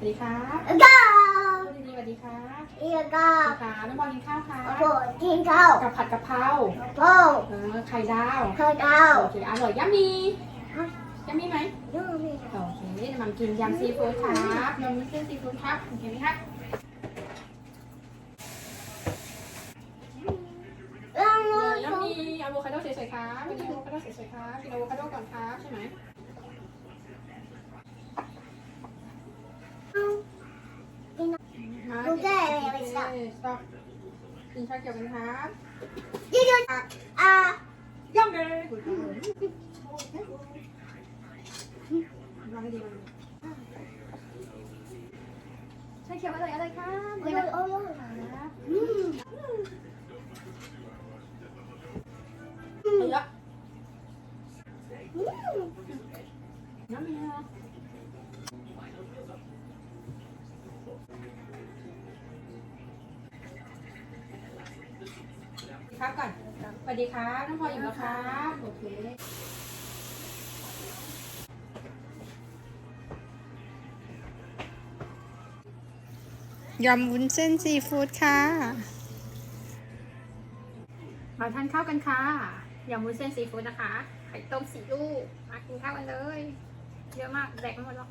สวัสดีครับก็พูดดีๆสวัสดีครับเอียก็สวัสดีครับน้องบอลกินข้าวค่ะโผล่กินข้าวกับผัดกะเพราโผล่เออไข่ดาวข้าวดาวโอเคอร่อยยัมมี่ยัมมี่ไหมยูมีโอเคเดี๋ยวมันกินยำซีฟู้ดครับยำเส้นซีฟู้ดครับโอเคไหมครับเรื่องเอนู้อนยัมมี่อะโวคาโดสวยๆครับไม่กินอะโวคาโดสวยๆครับกินอะโวคาโดก่อนครับใช่ไหม เลย โอ ไป เค สับ สต็อปกินชาเขียวกันครับ ยูยูอ่า ย่ำเลยกุดเลยวางให้ดีวางให้ดีชาเขียวอะไรอะไรครับ โอ้ เลย ย นะ โอ้ย ครับ อืม เอาเยอะ อืม น้ำเมีย ครับก่อนสวัสดีครับน้องพลอยอยู่แล้วครับโอเคยำวุ้นเส้นซีฟู้ดค่ะ มาทานข้าวกันค่ะยำวุ้นเส้นซีฟู้ดนะคะ ไข่ต้มสีลูก มากินข้าวกันเลย เยอะมากแดกไม่หมดหรอก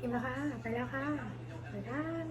อิ่มแล้วค่ะ ไปแล้วค่ะไปด้าน